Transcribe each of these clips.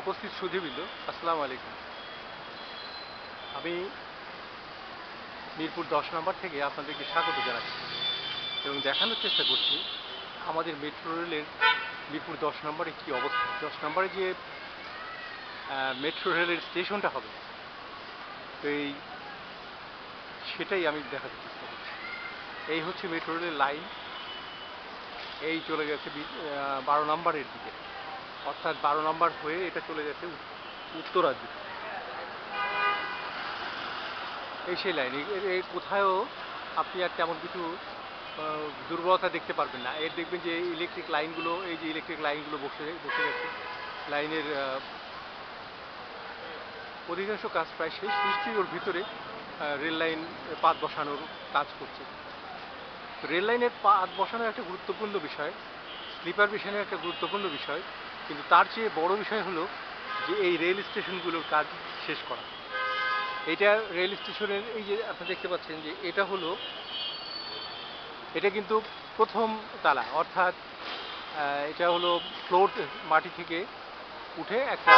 উপস্থিত সুধীবৃন্দ, আসসালামু আলাইকুম। আমি মিরপুর দশ নম্বর থেকে আপনাদেরকে স্বাগত জানাচ্ছি এবং দেখানোর চেষ্টা করছি আমাদের মেট্রো রেলের মিরপুর দশ নম্বরে কী অবস্থা। দশ নম্বরে যে মেট্রো রেলের স্টেশনটা হবে, তো এই সেটাই আমি দেখাতে চেষ্টা করছি। এই হচ্ছে মেট্রো রেলের লাইন, এই চলে গেছে বারো নম্বরের দিকে। অর্থাৎ বারো নম্বর হয়ে এটা চলে যাচ্ছে উত- উত্তরার দিকে এই সেই লাইন এর কোথাও আপনি আর তেমন কিছু দুর্বলতা দেখতে পারবেন না। এর দেখবেন যে ইলেকট্রিক লাইনগুলো এই যে ইলেকট্রিক লাইনগুলো বসে বসে গেছে লাইনের অধিকাংশ কাজ প্রায় শেষ। নিশ্চয়ই ওর ভিতরে রেল লাইন পাত বসানোর কাজ করছে। রেল লাইনের পাত বসানো একটা গুরুত্বপূর্ণ বিষয়। স্লিপার মিশনের একটা গুরুত্বপূর্ণ বিষয়। কিন্তু তার চেয়ে বড় বিষয় হলো যে এই রেল স্টেশনগুলোর কাজ শেষ করা। এটা রেল স্টেশনের এই যে আপনি দেখতে পাচ্ছেন যে এটা হলো, এটা কিন্তু প্রথম তালা, অর্থাৎ এটা হলো ফ্লোর মাটি থেকে উঠে একটা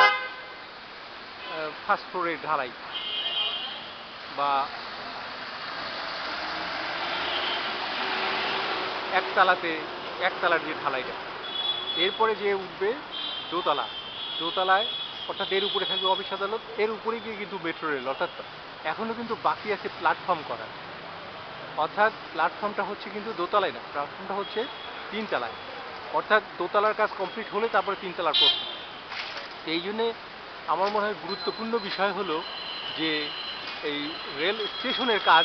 ফার্স্ট ফ্লোরের ঢালাই বা একতলাতে একতলার যে ঢালাইটা, এরপরে যে উঠবে দোতলা। দোতলায় অর্থাৎ এর উপরে থাকবে অফিস আদালত, এর উপরে গিয়ে কিন্তু মেট্রো রেল, অর্থাৎ এখনও কিন্তু বাকি আছে প্ল্যাটফর্ম করা অর্থাৎ প্ল্যাটফর্মটা হচ্ছে কিন্তু দোতলায় না প্ল্যাটফর্মটা হচ্ছে তিনতলায়। অর্থাৎ দোতলার কাজ কমপ্লিট হলে তারপরে তিনতলার প্রশ্ন এই জন্যে আমার মনে হয় গুরুত্বপূর্ণ বিষয় হলো যে এই রেল স্টেশনের কাজ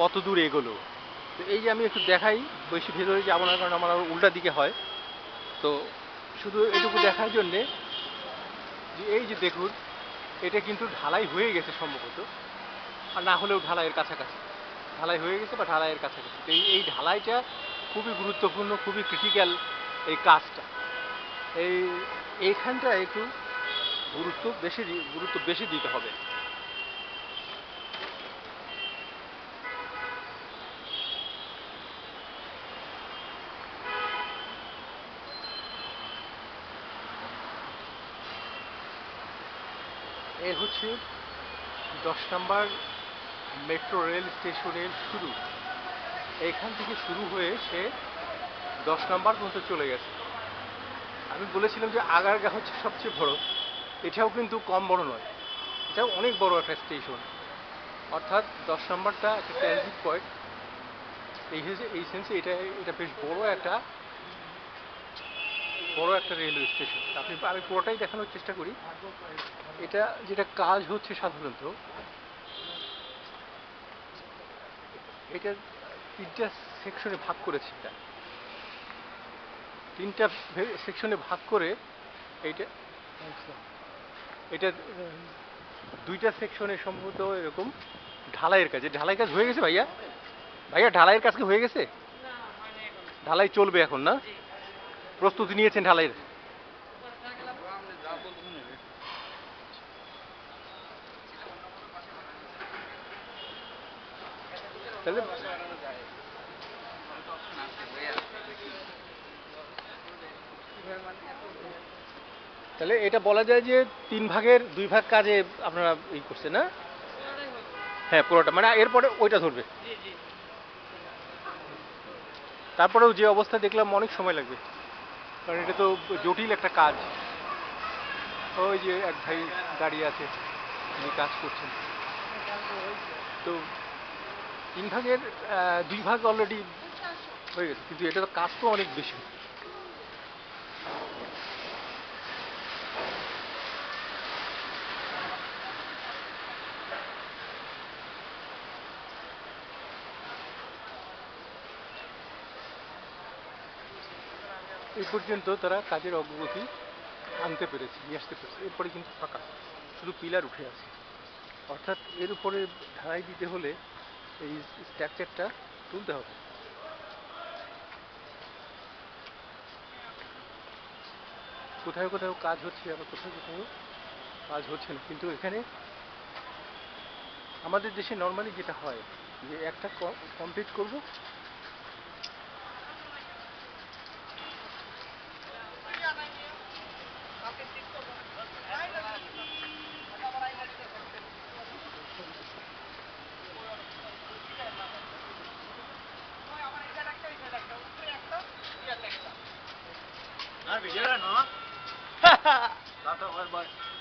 কত দূর এগোলো। তো এই যে আমি একটু দেখাই, বেশি ভেতরে যাব না কারণ আমার উল্টা দিকে হয়। তো শুধু এটুকু দেখার জন্যে যে এই যে দেখুন এটা কিন্তু ঢালাই হয়ে গেছে সম্ভবত। আর না হলেও ঢালাইয়ের কাছাকাছি। ঢালাই হয়ে গেছে বা ঢালাইয়ের কাছাকাছি। তো এই এই ঢালাইটা খুবই গুরুত্বপূর্ণ খুবই ক্রিটিক্যাল এই কাজটা। এই এইখানটা একটু গুরুত্ব বেশি গুরুত্ব বেশি দিতে হবে। এ হচ্ছে দশ নম্বর মেট্রো রেল স্টেশনের শুরু। এইখান থেকে শুরু হয়ে সে দশ নম্বর পর্যন্ত চলে গেছে। আমি বলেছিলাম যে আগারগা হচ্ছে সবচেয়ে বড়। এটাও কিন্তু কম বড় নয়। এটাও অনেক বড় একটা স্টেশন। অর্থাৎ দশ নম্বরটা একটা ট্রানজিট পয়েন্ট এই এই সেন্সে এটা এটা বেশ বড় একটা বড় একটা রেলওয়ে স্টেশন আপনি আমি পুরোটাই দেখানোর চেষ্টা করি। এটা যেটা কাজ হচ্ছে সাধারণত এটা তিনটা সেকশনে ভাগ করেছে এটা। তিনটা সেকশনে ভাগ করে এইটা এটা দুইটা সেকশনে সম্ভবত এরকম ঢালাইয়ের কাজ। ঢালাই কাজ হয়ে গেছে ভাইয়া? ভাইয়া ঢালাইয়ের কাজ কি হয়ে গেছে? ঢালাই চলবে এখন না? প্রস্তুতি নিয়েছেন ঢালাইয়ের। তাহলে তাহলে এটা বলা যায় যে তিন ভাগের দুই ভাগ কাজে আপনারা ই করছেন না? হ্যাঁ পুরোটা। মানে এরপরে ওইটা ধরবে। তারপরেও যে অবস্থা দেখলাম অনেক সময় লাগবে। কারণ এটা তো জটিল একটা কাজ। ওই যে এক ভাই দাঁড়িয়ে আছে তিনি কাজ করছেন। তো তিন ভাগের দুই ভাগ অলরেডি হয়ে গেছে, কিন্তু এটা তো কাজ তো অনেক বেশি। এই পর্যন্ত তারা কাজের অগ্রগতি আনতে পেরেছে, নিয়ে আসতে পেরেছে। এরপরে কিন্তু ফাঁকা, শুধু পিলার উঠে আছে। অর্থাৎ এর উপরে ঢালাই দিতে হলে এই স্ট্রাকচারটা তুলতে হবে। কোথায় কোথাও কাজ হচ্ছে আবার কোথাও কোথাও কাজ হচ্ছে না। কিন্তু এখানে আমাদের দেশে নর্মালি যেটা হয় যে একটা কমপ্লিট করব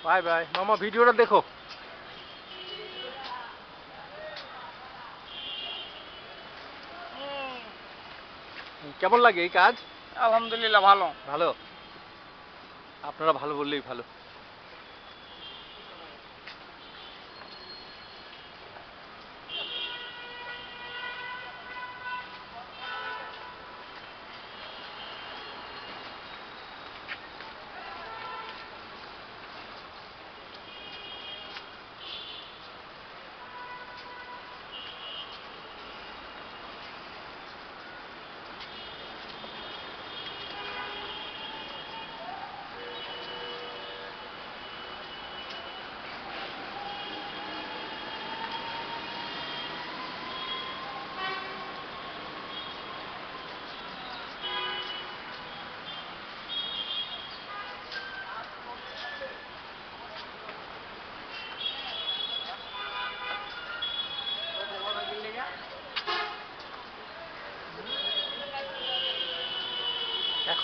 বাই বাই মামা ভিডিওটা দেখো। কেমন লাগে এই কাজ? আলহামদুলিল্লাহ ভালো। ভালো? আপনারা ভালো বললেই ভালো।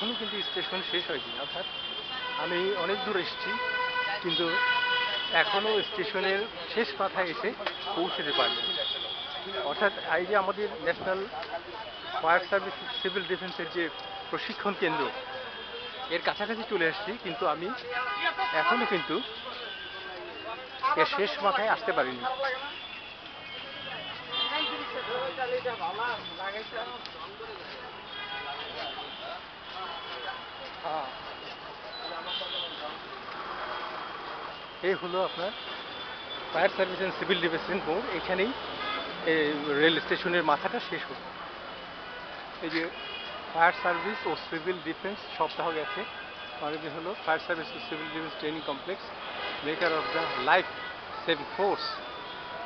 এখনও কিন্তু স্টেশন শেষ হয়নি, অর্থাৎ আমি অনেক দূর এসেছি, কিন্তু এখনও স্টেশনের শেষ মাথায় এসে পৌঁছতে পারিনি। অর্থাৎ এই যে আমাদের ন্যাশনাল ফায়ার সার্ভিস সিভিল ডিফেন্সের যে প্রশিক্ষণ কেন্দ্র, এর কাছাকাছি চলে আসছি, কিন্তু আমি এখনও কিন্তু এর শেষ মাথায় আসতে পারিনি। এই হলো আপনার fire service and civil defence মোড়। এখানেই রেল স্টেশনের মাথাটা শেষ হলো। এই যে ফায়ার সার্ভিস ও সিভিল ডিফেন্স সপ্তাহ গেছে। আরেকটি হলো fire service O civil defence training complex, maker of the life saving force.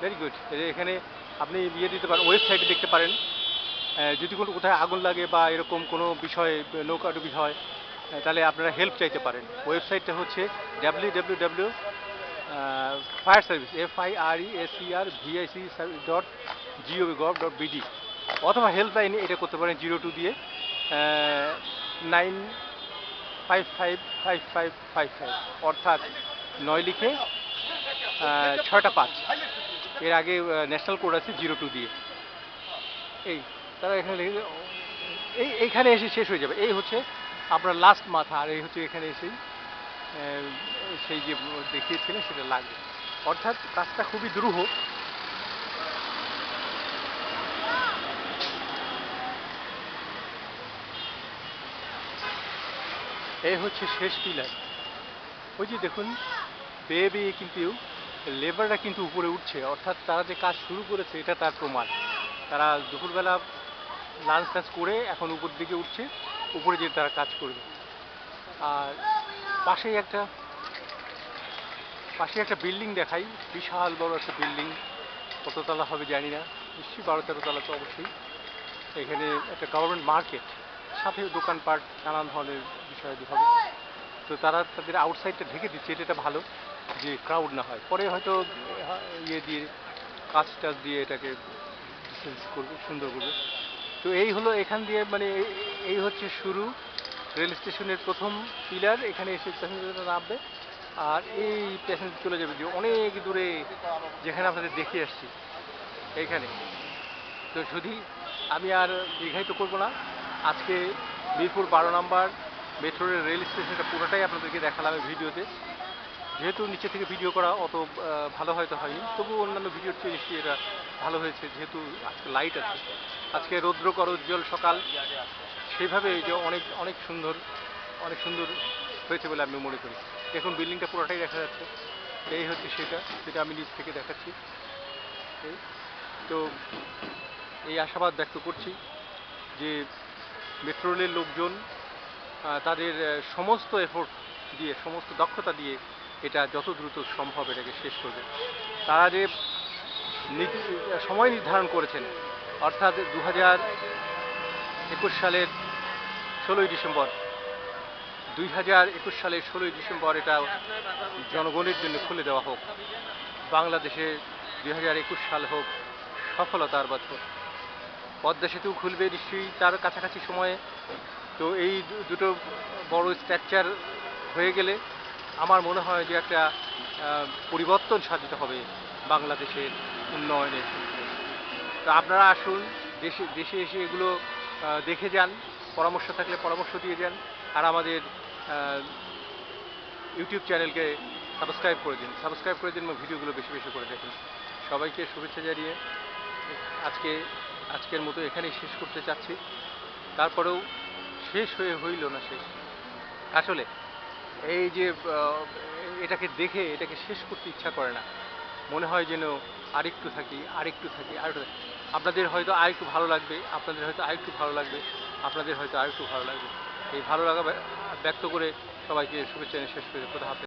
Very good এখানে আপনি ইয়ে দিতে পারেন, ওয়েবসাইটে দেখতে পারেন। যদি কোনো কোথায় আগুন লাগে বা এরকম কোনো বিষয়ে নৌকাডুবি হয় তাহলে আপনারা হেল্প চাইতে পারেন। ওয়েবসাইটটা হচ্ছে W W W fire service F I R E S E R V I C dot G O V gov dot BD অথবা হেল্পলাইনে এটা করতে পারেন জিরো টু দিয়ে nine five five five five five five অর্থাৎ নয় লিখে ছয়টা পাঁচ। এর আগে ন্যাশনাল কোড আছে জিরো টু দিয়ে। এই। তারা এখানে এই এইখানে এসে শেষ হয়ে যাবে। এই হচ্ছে আপনার লাস্ট মাথা, আর এই হচ্ছে এখানে এসেই সেই যে দেখিয়েছিলেন সেটা লাগবে। অর্থাৎ কাজটা খুবই দ্রুহ। এই হচ্ছে শেষ পিলার ওই যে দেখুন, বেয়ে বেয়ে কিন্তু লেবাররা কিন্তু উপরে উঠছে। অর্থাৎ তারা যে কাজ শুরু করেছে, এটা তার প্রমাণ। তারা দুপুরবেলা লাঞ্চ টাঞ্চ করে এখন উপর দিকে উঠছে, উপরে যেয়ে তারা কাজ করবে। আর পাশেই একটা পাশে একটা বিল্ডিং দেখাই, বিশাল বড় একটা বিল্ডিং, কততলা হবে জানি না, নিশ্চয়ই বারো তেরো তলা তো অবশ্যই। এখানে একটা গভর্নমেন্ট মার্কেট সাথে দোকানপাট, নানান ধরনের বিষয় হবে। তো তারা তাদের আউটসাইডটা ঢেকে দিচ্ছে, এটা ভালো যে ক্রাউড না হয়। পরে হয়তো ইয়ে দিয়ে কাজ টাচ দিয়ে এটাকে করবে, সুন্দর করবে। তো এই হলো এখান দিয়ে মানে এই- হচ্ছে শুরু। রেল স্টেশনের প্রথম পিলার, এখানে এসে প্যাসেঞ্জাররা নামবে। আর এই প্যাসেঞ্জার চলে যাবে যে অনেক দূরে, যেখানে আপনাদের দেখে আসছি। এইখানে। তো যদি আমি আর দীর্ঘায়িত করব না, আজকে মিরপুর বারো নম্বর মেট্রো রেল স্টেশনটা পুরোটাই আপনাদেরকে দেখালাম ভিডিওতে। যেহেতু নিচে থেকে ভিডিও করা অত ভালো হয়তো হয়নি তবু অন্যান্য ভিডিওর চেয়ে নিশ্চয়ই এটা ভালো হয়েছে, যেহেতু আজকে লাইট আছে। আজকে রৌদ্র রৌদ্রকর উজ্জ্বল সকাল। সেইভাবে এই যে অনেক অনেক সুন্দর অনেক সুন্দর হয়েছে বলে আমি মনে করি। দেখুন বিল্ডিংটা পুরোটাই দেখা যাচ্ছে। এই হচ্ছে সেটা সেটা আমি নিচ থেকে দেখাচ্ছি। তো এই আশাবাদ ব্যক্ত করছি যে মেট্রো রেলের লোকজন তাদের সমস্ত এফোর্ট দিয়ে, সমস্ত দক্ষতা দিয়ে এটা যত দ্রুত সম্ভব এটাকে শেষ করবে। তারা যে সময় নির্ধারণ করেছেন, অর্থাৎ দু হাজার একুশ সালের ষোলোই ডিসেম্বর দুই হাজার একুশ সালের ষোলোই ডিসেম্বর এটা জনগণের জন্য খুলে দেওয়া হোক, বাংলাদেশে দুই হাজার একুশ সাল হোক, সফলতার বছর পদ্মা সেতু খুলবে নিশ্চয়ই তার কাছাকাছি সময়ে। তো এই দুটো বড় স্ট্রাকচার হয়ে গেলে আমার মনে হয় যে একটা পরিবর্তন সাধিত হবে বাংলাদেশের উন্নয়নের তো আপনারা আসুন, দেশে দেশে এসে এগুলো দেখে যান, পরামর্শ থাকলে পরামর্শ দিয়ে যান, আর আমাদের ইউটিউব চ্যানেলকে সাবস্ক্রাইব করে দিন। সাবস্ক্রাইব করে দিন ভিডিওগুলো বেশি বেশি করে দেখুন। সবাইকে শুভেচ্ছা জানিয়ে আজকে, আজকের মতো এখানেই শেষ করতে চাচ্ছি। তারপরেও শেষ হয়ে হইল না শেষ। আসলে এই যে এটাকে দেখে, এটাকে শেষ করতে ইচ্ছা করে না। মনে হয় যেন আরেকটু থাকি আরেকটু থাকি আরেকটু থাকি। আপনাদের হয়তো আর একটু ভালো লাগবে, আপনাদের হয়তো আরেকটু ভালো লাগবে, আপনাদের হয়তো আরেকটু ভালো লাগবে। এই ভালো লাগা ব্যক্ত করে সবাইকে শুভেচ্ছা শেষ করে। কথা